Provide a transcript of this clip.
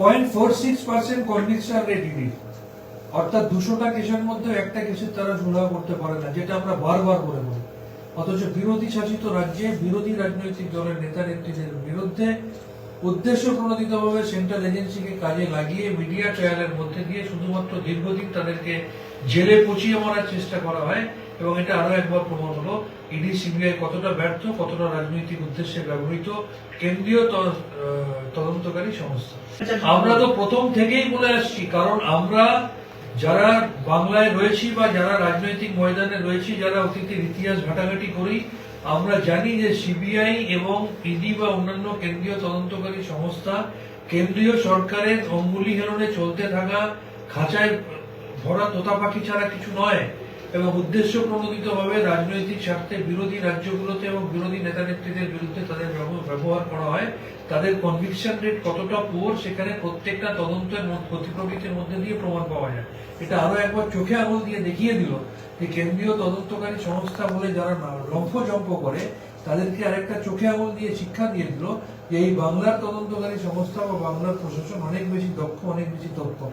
Point four six percent conviction rate ইডির অর্থাৎ দুশোটা কেসের মধ্যে একটা কেসের তারা করতে পারে না, যেটা আমরা বারবার বলি। অথচ বিরোধী শাসিত রাজ্যে বিরোধী রাজনৈতিক দলের নেতা নেত্রীদের বিরুদ্ধে উদ্দেশ্য প্রণোদিতভাবে সেন্ট্রাল এজেন্সিকে কাজে লাগিয়ে মিডিয়া ট্রায়ালের মধ্যে দিয়ে শুধুমাত্র দীর্ঘদিন তাদেরকে জেলে পচিয়ে মারার চেষ্টা করা হয়। এবং এটা আরও একবার প্রমাণ হলো, ইডি সিবিআই কতটা ব্যর্থ, কতটা রাজনৈতিক উদ্দেশ্যে ব্যবহৃত কেন্দ্রীয় তদন্তকারী সংস্থা। আমরা তো প্রথম থেকেই বলে আসছি, কারণ আমরা যারা বাংলায় রয়েছি বা যারা রাজনৈতিক ময়দানে রয়েছি, যারা অতীতের ইতিহাস ঘাটাঘাটি করি, আমরা জানি যে সিবিআই এবং ইডি বা অন্যান্য কেন্দ্রীয় তদন্তকারী সংস্থা কেন্দ্রীয় সরকারের অঙ্গুলি হেলনে চলতে থাকা খাঁচায় ভরা তোতা পাখি ছাড়া কিছু নয়। এবং উদ্দেশ্য প্রণোদিত ভাবে রাজনৈতিক স্বার্থে বিরোধী রাজ্যগুলোতে এবং বিরোধী নেতা নেত্রীদের বিরুদ্ধে তাদের ব্যবহার করা হয়। তাদের কনভিকশন রেট কতটা পুয়ার সেখানে প্রত্যেকটা তদন্তের মধ্য- প্রকৃতির মধ্যে দিয়ে প্রমাণ পাওয়া যায়। এটা আরও একবার চোখে আঙুল দিয়ে দেখিয়ে দিল যে কেন্দ্রীয় তদন্তকারী সংস্থা বলে যারা লম্ফজম্প করে, তাদেরকে আরেকটা চোখে আঙুল দিয়ে শিক্ষা দিয়ে দিল যে এই বাংলার তদন্তকারী সংস্থা বা বাংলার প্রশাসন অনেক বেশি দক্ষ, অনেক বেশি তৎপর।